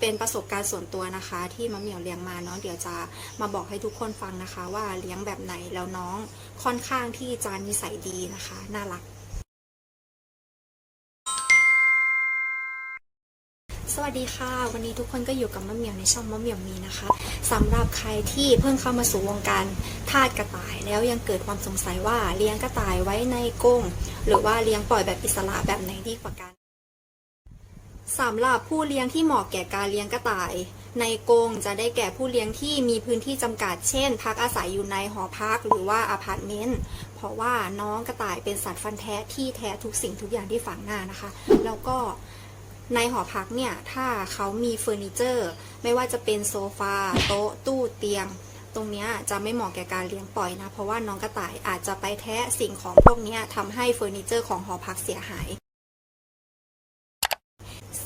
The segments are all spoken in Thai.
เป็นประสบการณ์ส่วนตัวนะคะ ที่มะเหมี่ยวเลี้ยงมาเนาะเดี๋ยวจะมาบอกให้ทุกคนฟังนะคะ ว่าเลี้ยงแบบไหนแล้วน้องค่อนข้างที่จะนิสัยดีนะคะ น่ารัก สวัสดีค่ะ วันนี้ทุกคนก็อยู่กับมะเหมี่ยวในช่องมะเหมี่ยวมีนะคะสำหรับใครที่เพิ่งเข้ามาสู่วงการทาสกระต่าย แล้วยังเกิดความสงสัยว่าเลี้ยงกระต่ายไว้ในกรงหรือว่าเลี้ยงปล่อยแบบอิสระแบบไหนดีกว่ากัน สำหรับผู้เลี้ยงที่เหมาะแก่การเลี้ยงกระต่าย ในกรงจะได้แก่ผู้เลี้ยงที่มีพื้นที่จำกัด เช่น พักอาศัยอยู่ในหอพักหรือว่าอพาร์ตเมนต์ เพราะว่าน้องกระต่ายเป็นสัตว์ฟันแท้ที่แท้ทุกสิ่งทุกอย่างที่ฝังหน้านะคะ แล้วก็ในหอพักเนี่ย ถ้าเขามีเฟอร์นิเจอร์ ไม่ว่าจะเป็นโซฟาโต๊ะตู้เตียง ตรงนี้จะไม่เหมาะแก่การเลี้ยงปล่อยนะ เพราะว่าน้องกระต่ายอาจจะไปแทะสิ่งของพวกนี้ทำให้เฟอร์นิเจอร์ของหอพักเสียหาย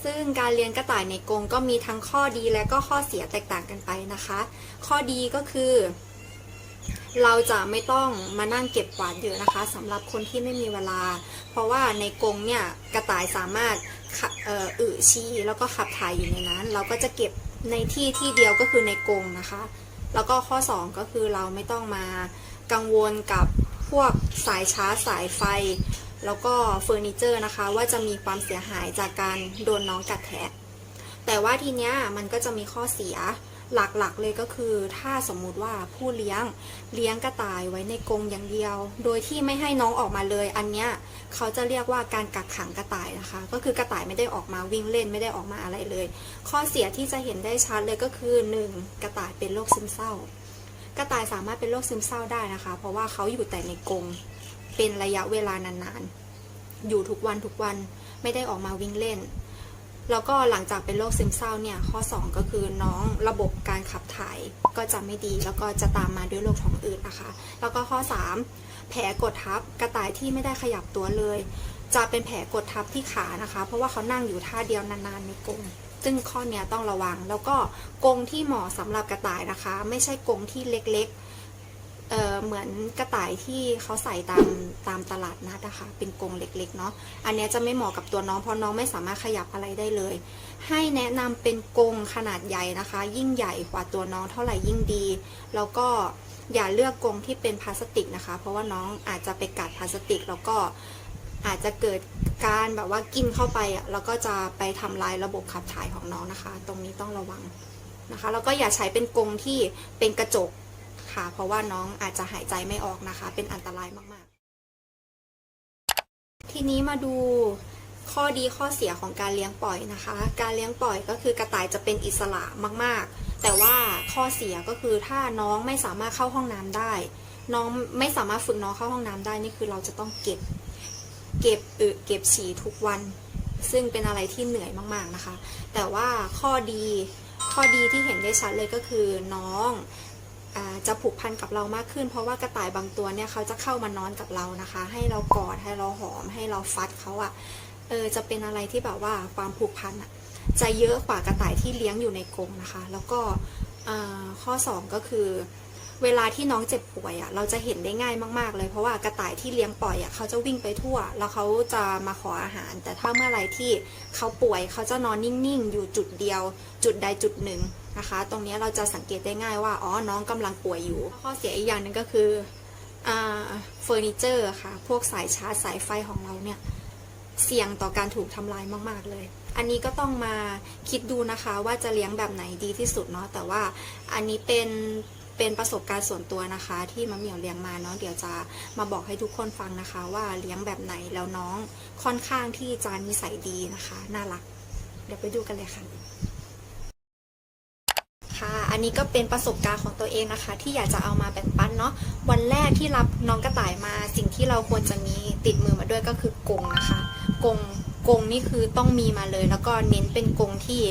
ซึ่งการเลี้ยงกระต่ายในกรงก็มีทั้งข้อดีและก็ข้อเสียแตกต่างกันไปนะคะ ข้อดีก็คือ เราจะไม่ต้องมานั่งเก็บกวาดเยอะนะคะสำหรับคนที่ไม่มีเวลา เพราะว่าในกรงเนี่ยกระต่ายสามารถขะเอ่ออึชีแล้วก็ขับถ่ายอยู่ในนั้น เราก็จะเก็บในที่ที่เดียวก็คือในกรงนะคะ แล้วก็ข้อ 2 ก็คือเราไม่ต้องมากังวลกับพวกสายชาร์จสายไฟ แล้วก็เฟอร์นิเจอร์นะคะ ว่าจะมีความเสียหายจากการโดนน้องกัดแทะแต่ว่าทีเนี้ยมันก็จะมีข้อเสียหลักๆเลยก็คือถ้าสมมุติว่าผู้เลี้ยงเลี้ยงกระต่ายไว้ในกรงอย่างเดียว โดยที่ไม่ให้น้องออกมาเลย อันเนี้ยเขาจะเรียกว่าการกักขังกระต่ายนะคะ ก็คือกระต่ายไม่ได้ออกมาวิ่งเล่นไม่ได้ออกมาอะไรเลย ข้อเสียที่จะเห็นได้ชัดเลยก็คือ 1. กระต่ายเป็นโรคซึมเศร้า กระต่ายสามารถเป็นโรคซึมเศร้าได้นะคะ เพราะว่าเขาอยู่แต่ในกรง เป็นระยะเวลานานๆ อยู่ทุกวันทุกวันไม่ได้ออกมาวิ่งเล่น แล้วก็หลังจากเป็นโรคซึมเศร้าเนี่ยข้อ 2 ก็คือน้องระบบการขับถ่ายก็จะไม่ดี แล้วก็จะตามมาด้วยโรคท้องอืดนะคะ แล้วก็ข้อ 3 แผลกดทับกระต่ายที่ไม่ได้ขยับตัวเลย จะเป็นแผลกดทับที่ขานะคะ เพราะว่าเขานั่งอยู่ท่าเดียวนานๆในกรงซึ่งข้อเนี้ยต้องระวัง แล้วก็กรงที่เหมาะสำหรับกระต่ายนะคะ ไม่ใช่กรงที่เล็กๆ เเหมือนกระต่ายที่เขาใส่ตามตามตลาดนัดนะคะเป็นกรงเล็กๆเนาะอันนี้จะไม่เหมาะกับตัวน้องเพราะน้องไม่สามารถขยับอะไรได้เลย ให้แนะนำเป็นกรงขนาดใหญ่นะคะ ยิ่งใหญ่กว่าตัวน้องเท่าไหร่ยิ่งดี แล้วก็อย่าเลือกกรงที่เป็นพลาสติกนะคะ เพราะว่าน้องอาจจะไปกัดพลาสติก แล้วก็อาจจะเกิดการแบบว่ากินเข้าไปอะแล้วก็จะไปทำลายระบบขับถ่ายของน้องนะคะ ตรงนี้ต้องระวังนะคะ แล้วก็อย่าใช้เป็นกรงที่เป็นกระจก คะ เพราะว่าน้องอาจจะหายใจไม่ออกนะคะ เป็นอันตรายมากๆ ทีนี้มาดูข้อดีข้อเสียของการเลี้ยงปล่อยนะคะ การเลี้ยงปล่อยก็คือกระต่ายจะเป็นอิสระมากๆ แต่ว่าข้อเสียก็คือถ้าน้องไม่สามารถเข้าห้องน้ำได้ น้องไม่สามารถฝึกน้องเข้าห้องน้ำได้นี่คือเราจะต้องเก็บเก็บอึเก็บฉี่ทุกวัน ซึ่งเป็นอะไรที่เหนื่อยมากๆนะคะ แต่ว่าข้อดีข้อดีที่เห็นได้ชัดเลยก็คือน้อง จะผูกพันกับเรามากขึ้น เพราะว่ากระต่ายบางตัวเนี่ยเขาจะเข้ามานอนกับเรานะคะ ให้เรากอดให้เราหอมให้เราฟัดเขาอะเออจะเป็นอะไรที่แบบว่าความผูกพันอะจะเยอะกว่ากระต่ายที่เลี้ยงอยู่ในกรงนะคะ แล้วก็ข้อ 2 ก็คือ เวลาที่น้องเจ็บป่วยอะ่ะเราจะเห็นได้ง่ายมากๆ เลยเพราะว่ากระต่ายที่เลี้ยงปล่อยอะ่ะเขาจะวิ่งไปทั่ว แล้วเขาจะมาขออาหาร แต่ถ้าเมื่อไรที่เขาป่วยเขาจะนอนนิ่งๆ อยู่จุดเดียว จุดใดจุดหนึ่งนะคะ ตรงนี้เราจะสังเกตได้ง่ายว่าอ๋อน้องกำลังป่วยอยู่ ข้อเสียอีกอย่างหนึ่งก็คือเฟอร์นิเจอร์ค่ะ พวกสายชาร์จสายไฟของเราเนี่ยเสี่ยงต่อการถูกทำลายมาก ๆ เลย อันนี้ก็ต้องมาคิดดูนะคะว่าจะเลี้ยงแบบไหนดีที่สุดเนาะ แต่ว่าอันนี้เป็น เป็นประสบการณ์ส่วนตัวนะคะ ที่มะเหมียวเลี้ยงมาเนาะเดี๋ยวจะมาบอกให้ทุกคนฟังนะคะ ว่าเลี้ยงแบบไหนแล้วน้องค่อนข้างที่จะนิสัยดีนะคะ น่ารัก เดี๋ยวไปดูกันเลยค่ะค่ะ อันนี้ก็เป็นประสบการณ์ของตัวเองนะคะ ที่อยากจะเอามาแบ่งปันเนาะ วันแรกที่รับน้องกระต่ายมา สิ่งที่เราควรจะมีติดมือมาด้วยก็คือกงนะคะ กง กรงนี่คือต้องมีมาเลย แล้วก็เน้นเป็นกรงที่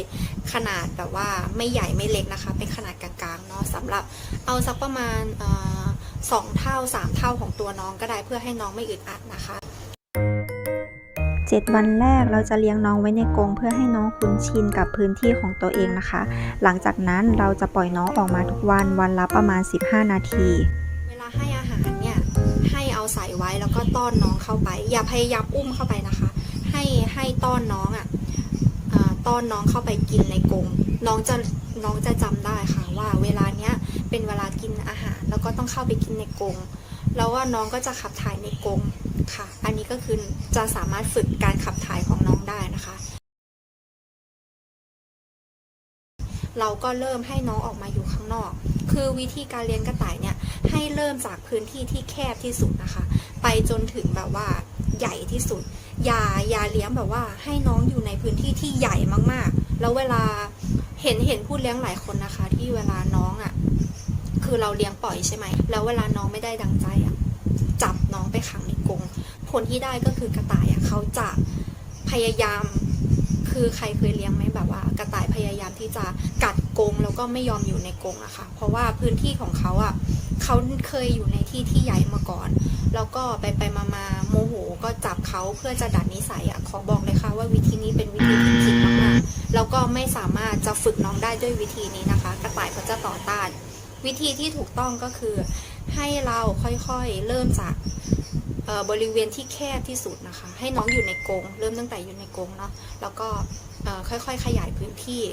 ขนาดแบบว่าไม่ใหญ่ไม่เล็กนะคะ เป็นขนาดกลางๆเนาะสำหรับเอาสักประมาณเอ่อสองเท่าสามเท่าของตัวน้องก็ได้เพื่อให้น้องไม่อึดอัดนะคะ7วันแรกเราจะเลี้ยงน้องไว้ในกรงเพื่อให้น้องคุ้นชินกับพื้นที่ของตัวเองนะคะ หลังจากนั้นเราจะปล่อยน้องออกมาทุกวันวันละประมาณ 15 นาที เวลาให้อาหารเนี่ยให้เอาใส่ไว้แล้วก็ต้อนน้องเข้าไป อย่าพยายามอุ้มเข้าไปนะคะ ให้ให้ต้อนน้องอะ่ะอ่าต้อนน้องเข้าไปกินในกรงน้องจะน้องจะจำได้ค่ะว่าเวลาเนี้ยเป็นเวลากินอาหาร แล้วก็ต้องเข้าไปกินในกรงแล้วว่าน้องก็จะขับถ่ายในกรงค่ะ อันนี้ก็คือจะสามารถฝึกการขับถ่ายของน้องได้นะคะ เราก็เริ่มให้น้องออกมาอยู่ข้างนอก คือวิธีการเลี้ยงกระต่ายเนี่ยให้เริ่มจากพื้นที่ที่แคบที่สุดนะคะ ไปจนถึงแบบว่าใหญ่ที่สุด อย่าอย่าเลี้ยงแบบว่าให้น้องอยู่ในพื้นที่ที่ใหญ่มากๆ แล้วเวลาเห็นเห็นผู้เลี้ยงหลายคนนะคะ ที่เวลาน้องอะ่ะ คือเราเลี้ยงปล่อยใช่ไหมแล้วเวลาน้องไม่ได้ดังใจอะ่ะจับน้องไปขังในกรงผลที่ได้ก็คือกระต่ายอะ่ะเขาจะพยายามคือใครเคยเลี้ยงไหมแบบว่า กระต่ายพยายามที่จะกัด กรงแล้วก็ไม่ยอมอยู่ในกรงอะค่ะ เพราะว่าพื้นที่ของเขาอะ่ะเขาเคยอยู่ในที่ที่ใหญ่มาก่อน แล้วก็ไปไปมามาโมโหก็จับเขาเพื่อจะดัดนิสัยอะขอบอกเลยค่ะว่าวิธีนี้เป็นวิธีที่ผิดมากๆแล้วก็ไม่สามารถจะฝึกน้องได้ด้วยวิธีนี้นะคะ กระต่ายเขาจะต่อต้าน วิธีที่ถูกต้องก็คือ ให้เราค่อยๆเริ่มจากเอ่อบริเวณที่แคบที่สุดนะคะ ให้น้องอยู่ในกรงเริ่มตั้งแต่อยู่ในกรงเนาะแล้วก็ค่อยๆ ขยายพื้นที่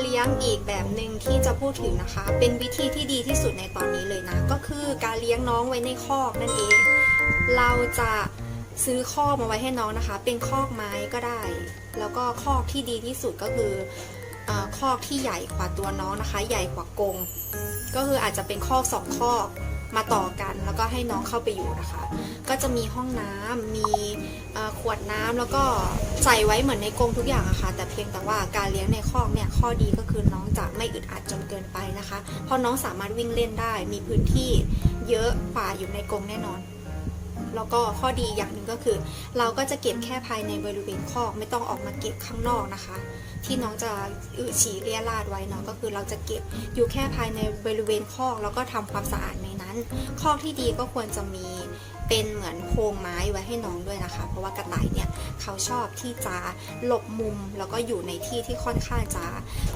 เลี้ยงอีกแบบหนึ่งที่จะพูดถึงนะคะ เป็นวิธีที่ดีที่สุดในตอนนี้เลยนะ ก็คือการเลี้ยงน้องไว้ในคอกนั่นเอง เราจะซื้อคอกมาไว้ให้น้องนะคะ เป็นคอกไม้ก็ได้ แล้วก็คอกที่ดีที่สุดก็คือออคอกที่ใหญ่กว่าตัวน้องนะคะ ใหญ่กว่ากรงก็คืออาจจะเป็นคอกสองคอก มาต่อกันแล้วก็ให้น้องเข้าไปอยู่นะคะ ก็จะมีห้องน้ำมีขวดน้ำแล้วก็ใส่ไว้เหมือนในกรงทุกอย่างอะค่ะ แต่เพียงแต่ว่าการเลี้ยงในคอกเนี่ยข้อดีก็คือน้องจะไม่อึดอัดจนเกินไปนะคะ เพราะน้องสามารถวิ่งเล่นได้มีพื้นที่เยอะกว่าอยู่ในกรงแน่นอน แล้วก็ข้อดีอย่างหนึ่งก็คือ เราก็จะเก็บแค่ภายในบริเวณคอก ไม่ต้องออกมาเก็บข้างนอกนะคะ ที่น้องจะอึฉี่เลียราดไว้เนาะก็คือเราจะเก็บอยู่แค่ภายในบริเวณคอก แล้วก็ทำความสะอาดในนั้น คอกที่ดีก็ควรจะมี เป็นเหมือนโครงไม้ไว้ให้น้องด้วยนะคะ เพราะว่ากระต่ายเนี่ยเขาชอบที่จะหลบมุมแล้วก็อยู่ในที่ที่ค่อนข้างจะ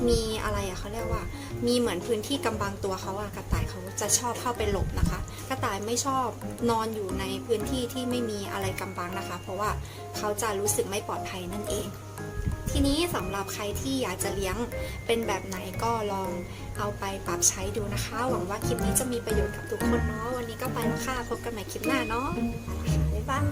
มีอะไรอะเขาเรียกว่า มีเหมือนพื้นที่กำบังตัวเขาอะกระต่ายเขาจะชอบเข้าไปหลบนะคะ กระต่ายไม่ชอบนอนอยู่ในพื้นที่ที่ไม่มีอะไรกำบังนะคะ เพราะว่าเขาจะรู้สึกไม่ปลอดภัยนั่นเอง ทีนี้สำหรับใครที่อยากจะเลี้ยงเป็นแบบไหนก็ลองเอาไปปรับใช้ดูนะคะ หวังว่าคลิปนี้จะมีประโยชน์กับทุกคนเนาะวันนี้ก็ไปแล้วค่ะพบกันใหม่คลิปหน้าเนาะบ๊ายบาย